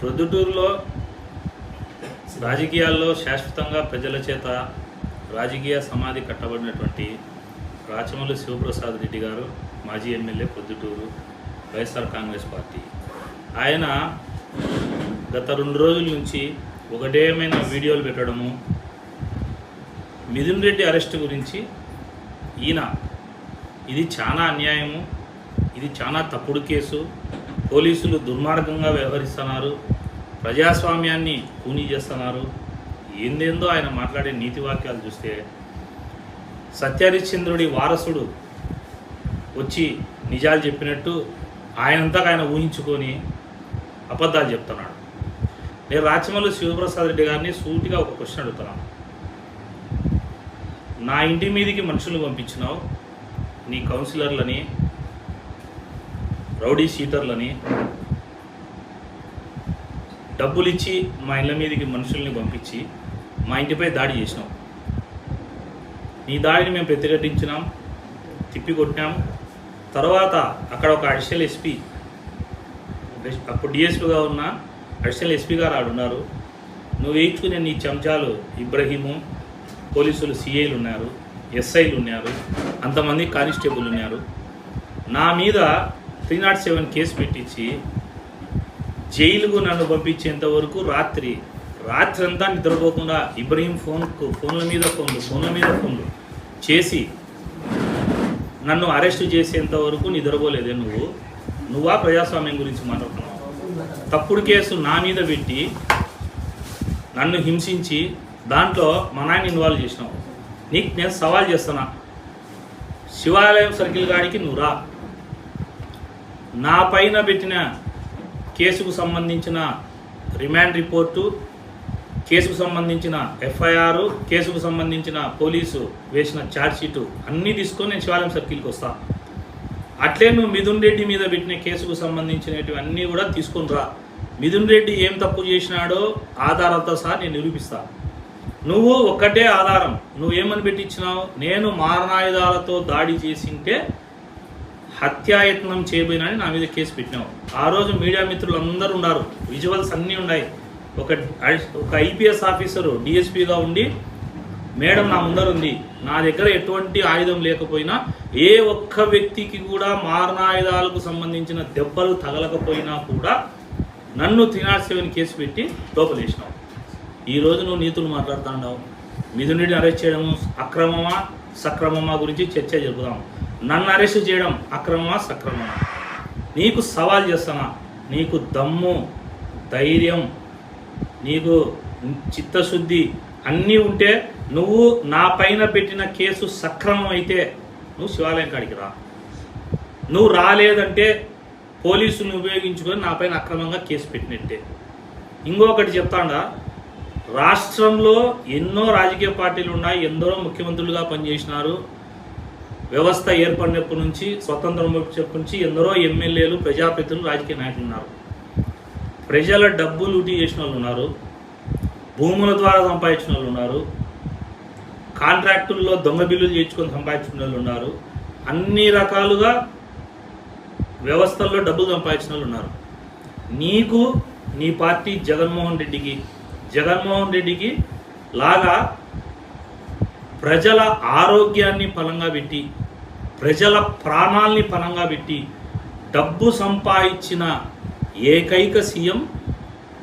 ప్రొద్దుటూరులో రాజకీయాల్లో శాశ్వతంగా ప్రజల చేత రాజకీయ సమాధి కట్టబడినటువంటి రాచమల్లి శివప్రసాద్ రెడ్డి గారు మాజీ MLA Proddatur YSR Congress party. ఆయన గత రెండు రోజుల నుంచి ఒకటేమైన వీడియోలు పెట్టడము మిథున్ రెడ్డి అరెస్ట్ గురించి ఈయన ఇది చాలా అన్యాయము ఇది చాలా తప్పుడు కేసు పోలీసులు దుర్మార్గంగా వ్యవహరిస్తున్నారు ప్రజాస్వామ్యాన్ని కూనీ చేస్తున్నారు. ఏందేందో ఆయన మాట్లాడే నీతి వాక్యాలు చూస్తే సత్యహరిశ్చంద్రుడి వారసుడు వచ్చి నిజాలు చెప్పినట్టు ఆయనంతా ఆయన ఊహించుకొని అబద్ధాలు చెప్తున్నాడు. నేను రాచమల్లి శివప్రసాద్ రెడ్డి గారిని సూటిగా ఒక క్వశ్చన్ అడుగుతున్నాను. నా ఇంటి మీదికి మనుషులు పంపించినావు నీ కౌన్సిలర్లని రౌడీ షీటర్లని డబ్బులు ఇచ్చి మా ఇళ్ళ మీదకి మనుషుల్ని పంపించి మా ఇంటిపై దాడి చేసినాం. నీ దాడిని మేము ప్రతిఘటించినాం తిప్పి కొట్టినాం తర్వాత అక్కడ ఒక అడిషనల్ ఎస్పీ అప్పుడు డిఎస్పీగా ఉన్న అడిషనల్ ఎస్పీ గారు ఆడున్నారు నువ్వు వేయించుకునే నీ చెంచాలు ఇబ్రహీము పోలీసులు సిఐలు ఉన్నారు ఎస్ఐలు ఉన్నారు అంతమంది కానిస్టేబుల్ ఉన్నారు. నా మీద త్రీ నాట్ సెవెన్ కేసు పెట్టించి జైలుకు నన్ను పంపించేంత వరకు రాత్రి రాత్రి అంతా నిద్రపోకుండా ఇబ్రహీం ఫోన్కు ఫోన్ల మీద ఫోన్లు ఫోన్ల మీద ఫోన్లు చేసి నన్ను అరెస్ట్ చేసేంత వరకు నిద్రపోలేదే నువ్వు. నువ్వా ప్రజాస్వామ్యం గురించి మాట్లాడుతున్నావు? తప్పుడు కేసు నా మీద పెట్టి నన్ను హింసించి దాంట్లో మా నాయన ఇన్వాల్వ్ చేసినావు. నీకు నేను సవాల్ చేస్తున్నా. శివాలయం సర్కిల్ గాడికి నువ్వు రా. నా పైన పెట్టిన కేసుకు సంబంధించిన రిమాండ్ రిపోర్టు కేసుకు సంబంధించిన ఎఫ్ఐఆర్ కేసుకు సంబంధించిన పోలీసు వేసిన ఛార్జ్షీటు అన్నీ తీసుకొని నేను శివాలయం సర్కిల్కి వస్తా. అట్లే నువ్వు మిథున్ రెడ్డి మీద పెట్టిన కేసుకు సంబంధించినవి అన్నీ కూడా తీసుకొని రా. మిథున్ రెడ్డి ఏం తప్పు చేసినాడో ఆధారాలతో సహా నేను నిరూపిస్తా. నువ్వు ఒక్కటే ఆధారం. నువ్వు ఏమని పెట్టించినావు? నేను మారణాయుధాలతో దాడి చేసింటే హత్యాయత్నం చేయబోయినని నా మీద కేసు పెట్టినావు. ఆ రోజు మీడియా మిత్రులు అందరూ ఉన్నారు. విజువల్స్ అన్నీ ఉన్నాయి. ఒక ఒక ఐపీఎస్ ఆఫీసరు డిఎస్పీగా ఉండి మేడం నా ముందర ఉంది నా దగ్గర ఎటువంటి ఆయుధం లేకపోయినా ఏ ఒక్క వ్యక్తికి కూడా మారణాయుధాలకు సంబంధించిన దెబ్బలు తగలకపోయినా కూడా నన్ను తినాసేవని కేసు పెట్టి లోపలేసినావు. ఈ రోజు నువ్వు నీతులు మాట్లాడుతున్నావు మిథునుడిని అరెస్ట్ చేయడము అక్రమమా సక్రమమా గురించి చర్చ జరుపుదాము నన్ను అరెస్ట్ చేయడం అక్రమమా సక్రమమా? నీకు సవాల్ చేస్తానా నీకు దమ్ము ధైర్యం నీకు చిత్తశుద్ధి అన్నీ ఉంటే నువ్వు నా పైన పెట్టిన కేసు సక్రమం అయితే నువ్వు శివాలయం కాడికి రా. నువ్వు రాలేదంటే పోలీసులను ఉపయోగించుకొని నా పైన అక్రమంగా కేసు పెట్టినట్టే. ఇంకొకటి చెప్తాడా రాష్ట్రంలో ఎన్నో రాజకీయ పార్టీలు ఉన్నాయి ఎందరో ముఖ్యమంత్రులుగా పనిచేసినారు వ్యవస్థ ఏర్పడినప్పటి నుంచి స్వతంత్రం వచ్చేప్పటి నుంచి ఎందరో ఎమ్మెల్యేలు ప్రజాప్రతినిధులు రాజకీయ నాయకులు ఉన్నారు. ప్రజల డబ్బు లూటీ చేసిన వాళ్ళు ఉన్నారు. భూముల ద్వారా సంపాదించిన వాళ్ళు ఉన్నారు. కాంట్రాక్టుల్లో దొంగ బిల్లులు చేర్చుకొని సంపాదించిన వాళ్ళు ఉన్నారు. అన్ని రకాలుగా వ్యవస్థల్లో డబ్బులు సంపాదించిన వాళ్ళు ఉన్నారు. నీకు నీ పార్టీ జగన్మోహన్ రెడ్డికి జగన్మోహన్ రెడ్డికి లాగా ప్రజల ఆరోగ్యాన్ని పలంగా పెట్టి ప్రజల ప్రాణాల్ని పలంగా పెట్టి డబ్బు సంపాదించిన ఏకైక సీఎం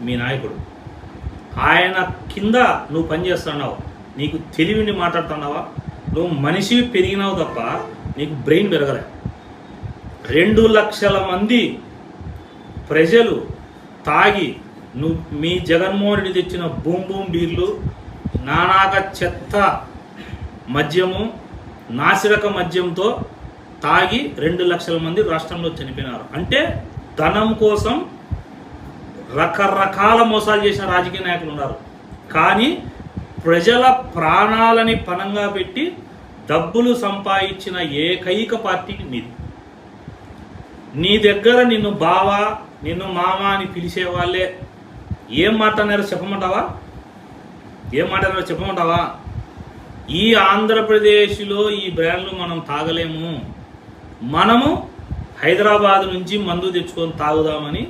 మీ నాయకుడు. ఆయన కింద నువ్వు పనిచేస్తున్నావు నీకు తెలివిని మాట్లాడుతున్నావా? నువ్వు మనిషి పెరిగినావు తప్ప నీకు బ్రెయిన్ పెరగలే. రెండు లక్షల మంది ప్రజలు తాగి నువ్వు మీ జగన్మోహన్ రెడ్డి తెచ్చిన బూమ్ బూమ్ బీర్లు నానాక చెత్త మద్యము నాసిరక మద్యంతో తాగి రెండు లక్షల మంది రాష్ట్రంలో చనిపోయినారు. అంటే ధనం కోసం రకరకాల మోసాలు చేసిన రాజకీయ నాయకులు ఉన్నారు. కానీ ప్రజల ప్రాణాలని పణంగా పెట్టి డబ్బులు సంపాదించిన ఏకైక పార్టీకి నీది నీ దగ్గర నిన్ను బావ నిన్ను మామ అని పిలిచే వాళ్ళే. ఏం మాట్లాడారో చెప్పమంటావా? ఏం మాట్లాడారో చెప్పమంటావా? ఈ ఆంధ్రప్రదేశ్లో ఈ బ్రాండ్లు మనం తాగలేము. మనము హైదరాబాద్ నుంచి మందు తెచ్చుకొని తాగుదామని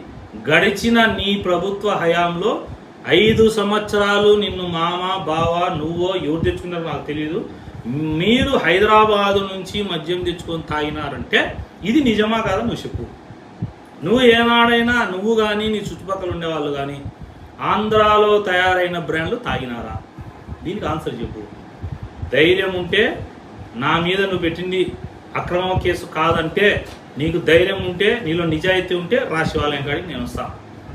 గడిచిన నీ ప్రభుత్వ హయాంలో ఐదు సంవత్సరాలు నిన్ను మామ బావ నువ్వో ఎవరు తెచ్చుకున్నారో నాకు తెలియదు మీరు హైదరాబాదు నుంచి మద్యం తెచ్చుకొని తాగినారంటే ఇది నిజమా కాదా నువ్వు చెప్పు. నువ్వు ఏనాడైనా నువ్వు కానీ నీ చుట్టుపక్కల ఉండేవాళ్ళు కానీ ఆంధ్రాలో తయారైన బ్రాండ్లు తాగినారా? దీనికి ఆన్సర్ చెప్పు. ధైర్యం ఉంటే నా మీద నువ్వు పెట్టింది అక్రమ కేసు కాదంటే నీకు ధైర్యం ఉంటే నీలో నిజాయితీ ఉంటే రాశివాలయం కాడికి నేను వస్తా.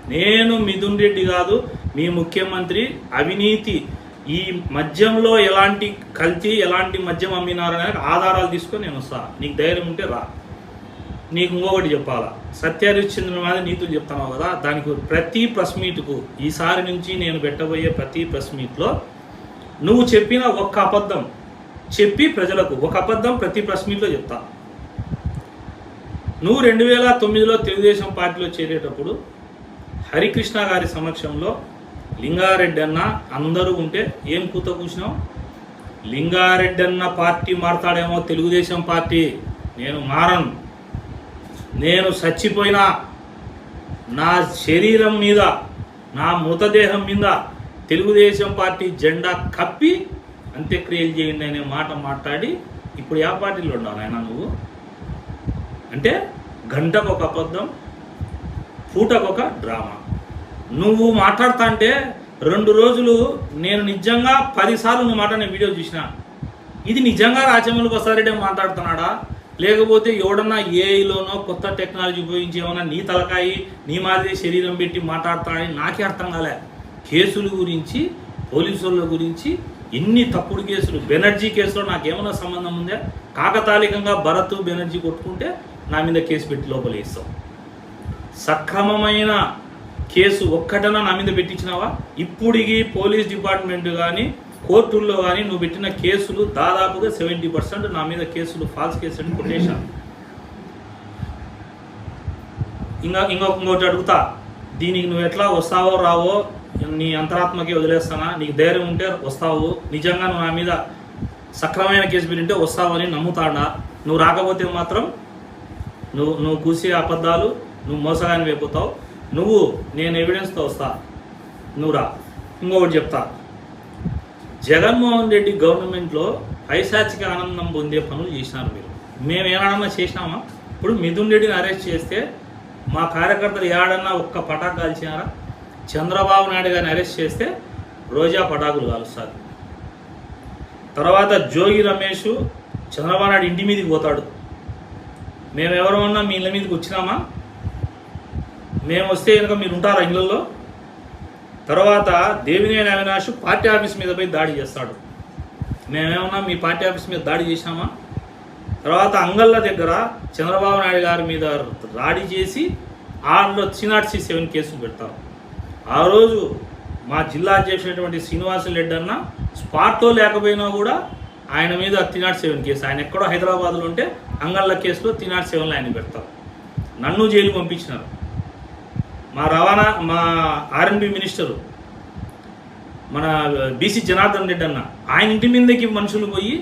నేను మిథున్ రెడ్డి కాదు మీ ముఖ్యమంత్రి అవినీతి. ఈ మద్యంలో ఎలాంటి కల్తీ ఎలాంటి మద్యం అమ్మినారనే ఆధారాలు తీసుకొని నేను వస్తా. నీకు ధైర్యం ఉంటే రా. నీకు ఇంకొకటి చెప్పాలా? సత్యహరిశ్చంద్ర మీద నీతులు చెప్తాను కదా దానికి ప్రతి ప్రెస్ మీట్కు ఈసారి నుంచి నేను పెట్టబోయే ప్రతి ప్రెస్ మీట్లో నువ్వు చెప్పిన ఒక్క అబద్ధం చెప్పి ప్రజలకు ఒక అబద్ధం ప్రతి ప్రెస్ మీట్లో చెప్తా. నువ్వు రెండు వేల తొమ్మిదిలో తెలుగుదేశం పార్టీలో చేరేటప్పుడు హరికృష్ణ గారి సమక్షంలో లింగారెడ్డి అన్న అందరూ ఉంటే ఏం కూత కూర్చున్నావు లింగారెడ్డి అన్న పార్టీ మారతాడేమో తెలుగుదేశం పార్టీ. నేను మారను. నేను చచ్చిపోయినా నా శరీరం మీద నా మృతదేహం మీద తెలుగుదేశం పార్టీ జెండా కప్పి అంత్యక్రియలు చేయండి అనే మాట మాట్లాడి ఇప్పుడు ఏ పార్టీలో ఉండాలి ఆయన నువ్వు? అంటే గంటకు ఒక అబద్ధం పూటకు ఒక డ్రామా. నువ్వు మాట్లాడుతా అంటే రెండు రోజులు నేను నిజంగా పదిసార్లు నువ్వు మాట్లాడిన వీడియో చూసిన. ఇది నిజంగా రాజమౌళి బసారెడ్డి మాట్లాడుతున్నాడా? లేకపోతే ఎవడన్నా ఏఐలోనో కొత్త టెక్నాలజీ ఉపయోగించి ఏమన్నా నీ తలకాయి నీ మాదిరి శరీరం పెట్టి మాట్లాడతాడని నాకే అర్థం కాలే. కేసుల గురించి పోలీసుల గురించి ఎన్ని తప్పుడు కేసులు. బెనర్జీ కేసులో నాకేమైనా సంబంధం ఉందా? కాకతాళికంగా భరత్ బెనర్జీ కొట్టుకుంటే నా మీద కేసు పెట్టి లోపల వేస్తాం. సక్రమమైన కేసు ఒక్కటనా నా మీద పెట్టించినావా? ఇప్పుడికి పోలీస్ డిపార్ట్మెంట్ కానీ కోర్టుల్లో కానీ నువ్వు పెట్టిన కేసులు దాదాపుగా సెవెంటీ పర్సెంట్ నా మీద కేసులు ఫాల్స్ కేసు అని కొట్టేశాను ఇంకా ఇంకొక ఇంకోటి అడుగుతా. దీనికి నువ్వు ఎట్లా వస్తావో రావో నీ అంతరాత్మకి వదిలేస్తానా? నీకు ధైర్యం ఉంటే వస్తావు. నిజంగా నువ్వు నా మీద సక్రమైన కేసు పెట్టింటే వస్తావని నమ్ముతాడా. నువ్వు రాకపోతే మాత్రం నువ్వు నువ్వు కూసే అబద్ధాలు నువ్వు మోసగాని అయిపోతావు. నువ్వు నేను ఎవిడెన్స్తో వస్తా. నువ్వు రా. ఇంకొకటి చెప్తా. జగన్మోహన్ రెడ్డి గవర్నమెంట్లో పైశాచిక ఆనందం పొందే పనులు చేసినారు మీరు. మేము ఏనాడన్నా చేసినామా? ఇప్పుడు మిథున్ రెడ్డిని అరెస్ట్ చేస్తే మా కార్యకర్తలు ఏడన్నా ఒక్క పటాకు కాల్చినారా? చంద్రబాబు నాయుడు గారిని అరెస్ట్ చేస్తే రోజా పటాకులు కాలుస్తారు. తర్వాత జోగి రమేష్ చంద్రబాబు నాయుడు ఇంటి మీదకి పోతాడు. మేము ఎవరమన్నా మీ ఇళ్ళ మీదకి వచ్చినామా? మేము వస్తే కనుక మీరు ఉంటారా ఇళ్ళల్లో? తర్వాత దేవినేని అవినాష్ పార్టీ ఆఫీస్ మీద పోయి దాడి చేస్తాడు. మేమేమన్నా మీ పార్టీ ఆఫీస్ మీద దాడి చేసినామా? తర్వాత అంగళ్ళ దగ్గర చంద్రబాబు నాయుడు గారి మీద దాడి చేసి ఆరులో త్రీ సెవెన్ కేసులు పెడతారు. ఆ రోజు మా జిల్లా అధ్యక్షుడైనటువంటి శ్రీనివాస రెడ్డి అన్న స్పాట్లో లేకపోయినా కూడా ఆయన మీద త్రీ నాట్ సెవెన్ కేసు. ఆయన ఎక్కడో హైదరాబాద్లో ఉంటే అంగళ్ళ కేసులో త్రీ నాట్ సెవెన్లో ఆయన పెడతారు. నన్ను జైలు పంపించినారు. మా రవాణా మా ఆర్ఎన్బి మినిస్టరు మన బీసీ జనార్దన్ రెడ్డి అన్న ఆయన ఇంటి మీదకి మనుషులు పోయి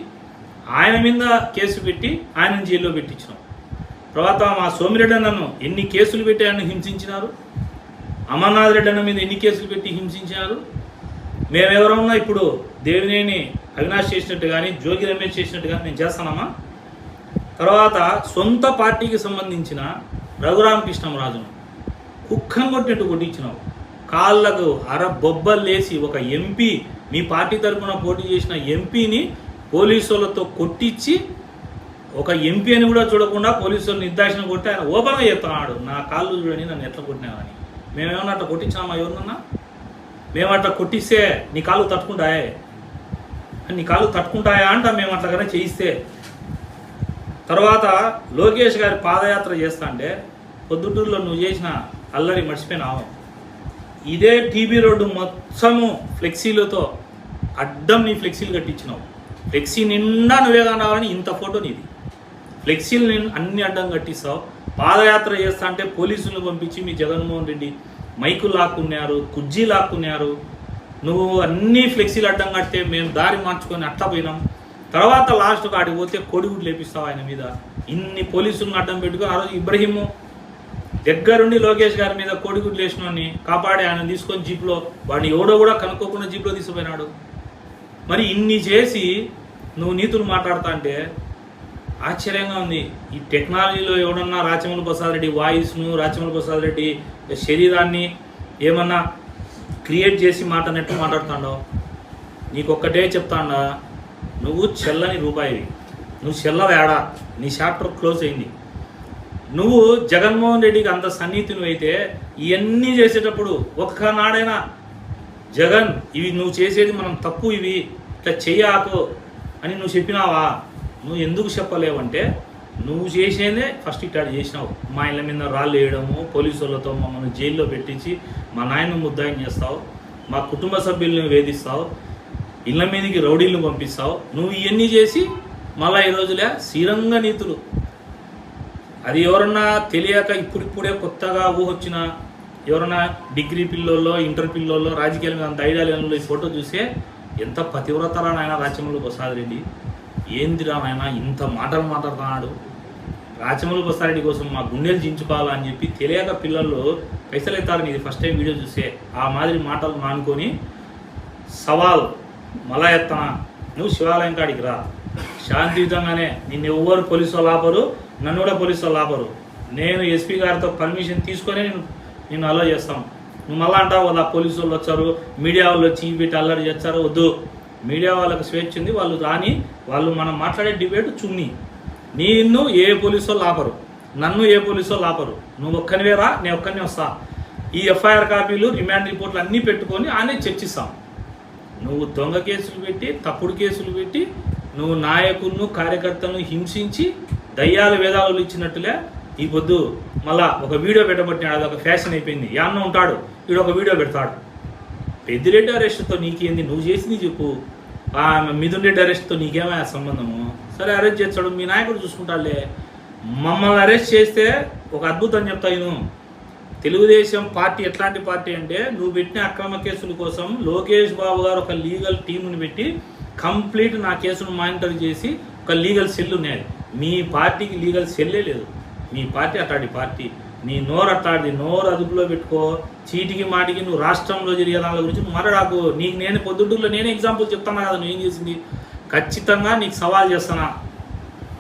ఆయన మీద కేసు పెట్టి ఆయన జైల్లో పెట్టించినాం. తర్వాత మా సోమిరెడ్డి అన్నను ఎన్ని కేసులు పెట్టి ఆయన హింసించినారు? అమర్నాథ్ రెడ్డి అన్న మీద ఎన్ని కేసులు పెట్టి హింసించారు? మేమెవరన్నా ఇప్పుడు దేవినేని అవినాష్ చేసినట్టు కానీ జోగి రమేష్ చేసినట్టు కానీ మేము చేస్తానమ్మా. తర్వాత సొంత పార్టీకి సంబంధించిన రఘురామకృష్ణరాజును కుక్కం కొట్టినట్టు కొట్టించినావు. కాళ్ళకు అర బొబ్బలేసి ఒక ఎంపీ మీ పార్టీ తరఫున పోటీ చేసిన ఎంపీని పోలీసులతో కొట్టించి ఒక ఎంపీ అని కూడా చూడకుండా పోలీసులు నిర్దాక్షణ కొట్టి ఆయన ఓపెన్గా చెప్తున్నాడు నా కాళ్ళు చూడని నన్ను ఎట్లా కొట్టినావని మేమేమన్నా అట్లా కొట్టించామా ఎవరినన్నా? మేము అట్లా కొట్టిస్తే నీ కాలు తట్టుకుంటాయే? నీ కాలు తట్టుకుంటాయా అంట మేము అట్లాగనే చేయిస్తే. తర్వాత లోకేష్ గారి పాదయాత్ర చేస్తా అంటే పొద్దుటూరులో నువ్వు చేసిన అల్లరి మర్చిపోయినావు. ఇదే టీబీ రోడ్డు మొత్తము ఫ్లెక్సీలతో అడ్డం నీ ఫ్లెక్సీలు కట్టించినావు. ఫ్లెక్సీ నిండా నువ్వే కావాలని ఇంత ఫోటో నీది. ఫ్లెక్సీలు నేను అన్ని అడ్డం కట్టిస్తావు. పాదయాత్ర చేస్తా అంటే పోలీసులను పంపించి మీ జగన్మోహన్ రెడ్డి మైకులు లాక్కున్నారు కుజ్జీ లాక్కున్నారు. నువ్వు అన్నీ ఫ్లెక్సీలు అడ్డం కడితే మేము దారి మార్చుకొని అట్లా పోయినాం. తర్వాత లాస్ట్కి ఆడికి పోతే కోడిగుడ్లు లేపిస్తావు ఆయన మీద? ఇన్ని పోలీసులను అడ్డం పెట్టుకో. ఆ రోజు ఇబ్రహీము దగ్గరుండి లోకేష్ గారి మీద కోడిగుడ్లు వేసినోని కాపాడి ఆయన తీసుకొని జీప్లో వాడిని ఎవడో కూడా కనుక్కోకుండా జీప్లో తీసుకుపోయినాడు. మరి ఇన్ని చేసి నువ్వు నీతులు మాట్లాడుతా అంటే ఆశ్చర్యంగా ఉంది. ఈ టెక్నాలజీలో ఎవడన్నా రాచమల ప్రసాద్ రెడ్డి వాయిస్ను రాచమల ప్రసాద్ రెడ్డి శరీరాన్ని ఏమన్నా క్రియేట్ చేసి మాట్లాడినట్టు మాట్లాడుతాడో? నీకొక్కటే చెప్తాడా నువ్వు చెల్లని రూపాయివి. నువ్వు చెల్లవేడా నీ చాప్టర్ క్లోజ్ అయింది. నువ్వు జగన్మోహన్ రెడ్డికి అంత సన్నిహితులు అయితే ఇవన్నీ చేసేటప్పుడు ఒక్కనాడైనా జగన్ ఇవి నువ్వు చేసేది మనం తప్పు ఇవి. ఇట్లా చెయ్యాకు అని నువ్వు చెప్పినావా? నువ్వు ఎందుకు చెప్పలేవంటే నువ్వు చేసేదే ఫస్ట్ ఇట్లా చేసినావు. మా ఇళ్ళ మీద రాళ్ళు వేయడము పోలీసు వాళ్ళతో మమ్మల్ని జైల్లో పెట్టించి మా నాయన ముద్దాయం చేస్తావు మా కుటుంబ సభ్యులను వేధిస్తావు ఇళ్ళ మీదకి రౌడీలను పంపిస్తావు. నువ్వు ఇవన్నీ చేసి మళ్ళా ఈ రోజులే శ్రీరంగ నీతులు. అది ఎవరన్నా తెలియక ఇప్పుడిప్పుడే కొత్తగా ఊహొచ్చిన ఎవరన్నా డిగ్రీ పిల్లోల్లో ఇంటర్ పిల్లోల్లో రాజకీయాల మీద అంత ఐడియాలు ఈ ఫోటో చూస్తే ఎంత పతివ్రతరా నాయన రాజ్యంలో ప్రసాద్ రెడ్డి ఏందిరా నాయన ఇంత మాటలు మాట్లాడుతున్నాడు? రాచమల ప్రసాద్ కోసం మా గుండెలు చించుకోవాలా అని చెప్పి తెలియక పిల్లలు పైసలు ఎత్తారు ఇది ఫస్ట్ టైం వీడియో చూస్తే. ఆ మాదిరి మాటలు మానుకొని సవాల్ మళ్ళా ఎత్తనా? నువ్వు శివాలయం కాడికి రా. శాంతియుతంగానే నిన్ను ఎవ్వరు పోలీసు లాపరు నన్ను కూడా పోలీసు వాళ్ళు నేను ఎస్పీ గారితో పర్మిషన్ తీసుకొని నేను నేను అలో చేస్తాం. నువ్వు మళ్ళా అంటావు కదా పోలీసు వాళ్ళు వచ్చారు మీడియా వాళ్ళు వచ్చి వీటి పెట్టి అల్లరి చేస్తారు వద్దు. మీడియా వాళ్ళకి స్వేచ్ఛ ఉంది వాళ్ళు రాని వాళ్ళు మనం మాట్లాడే డిబేట్ చున్ని. నిన్ను ఏ పోలీసు వాళ్ళు ఆపరు నన్ను ఏ పోలీసు వాళ్ళు ఆపరు నువ్వు ఒక్కనివే రా నేను ఒక్కనే వస్తా. ఈ ఎఫ్ఐఆర్ కాపీలు రిమాండ్ రిపోర్ట్లు అన్నీ పెట్టుకొని ఆనే చర్చిస్తాం. నువ్వు దొంగ కేసులు పెట్టి తప్పుడు కేసులు పెట్టి నువ్వు నాయకులను కార్యకర్తలను హింసించి దయ్యాల వేదాలు ఇచ్చినట్టులే ఈ పొద్దు మళ్ళా ఒక వీడియో పెట్టబట్టినాడు అది ఒక ఫ్యాషన్ అయిపోయింది. యాన్న ఉంటాడు వీడు ఒక వీడియో పెడతాడు. పెద్దిరెడ్డి అరెస్ట్తో నీకేంది? నువ్వు చేసింది చెప్పు. ఆమె మిథున్ రెడ్డి అరెస్ట్తో నీకేమైనా సంబంధము? సరే అరెస్ట్ చేస్తాడు. మీ నాయకుడు చూసుకుంటాలే మమ్మల్ని అరెస్ట్ చేస్తే ఒక అద్భుతం చెప్తా నేను తెలుగుదేశం పార్టీ ఎట్లాంటి పార్టీ అంటే నువ్వు పెట్టిన అక్రమ కేసుల కోసం లోకేష్ బాబు గారు ఒక లీగల్ టీంని పెట్టి కంప్లీట్ నా కేసును మానిటర్ చేసి ఒక లీగల్ సెల్ ఉన్నాయి మీ పార్టీకి లీగల్ సెల్లే లేదు. మీ పార్టీ అట్లాంటి పార్టీ. నీ నోరు అట్లాంటిది నోరు అదుపులో పెట్టుకో. చీటికి మాటికి నువ్వు రాష్ట్రంలో జరిగే దాని గురించి మరడాకు. నీకు నేను పొద్దుటూరులో నేనే ఎగ్జాంపుల్ చెప్తాను కదా నువ్వు ఏం చేసింది? ఖచ్చితంగా నీకు సవాల్ చేస్తానా.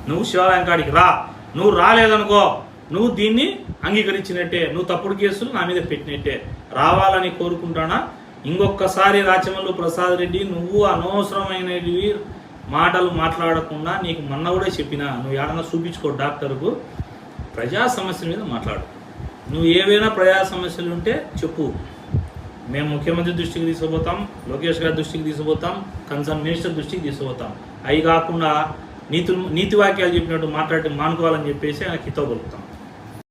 నువ్వు శివాలయం కాడికి రా. నువ్వు రాలేదనుకో. నువ్వు దీన్ని అంగీకరించినట్టే. నువ్వు తప్పుడు కేసులు నా మీద పెట్టినట్టే. రావాలని కోరుకుంటానా? ఇంకొకసారి రాచమల్లు ప్రసాద్ రెడ్డి నువ్వు అనవసరమైనవి మాటలు మాట్లాడకుండా నీకు మొన్న కూడా చెప్పిన. నువ్వు ఏడన్నా చూపించుకో డాక్టర్కు. ప్రజా సమస్యల మీద మాట్లాడు. నువ్వు ఏవైనా ప్రజా సమస్యలు ఉంటే చెప్పు. మేము ముఖ్యమంత్రి దృష్టికి తీసుకుపోతాం లోకేష్ గారి దృష్టికి తీసుకుపోతాం కన్సర్న్ మినిస్టర్ దృష్టికి తీసుకుపోతాం. అవి కాకుండా నీతులు నీతి వాక్యాలు చెప్పినట్టు మాట్లాడి మానుకోవాలని చెప్పేసి ఆయన హితో పలుకుతాం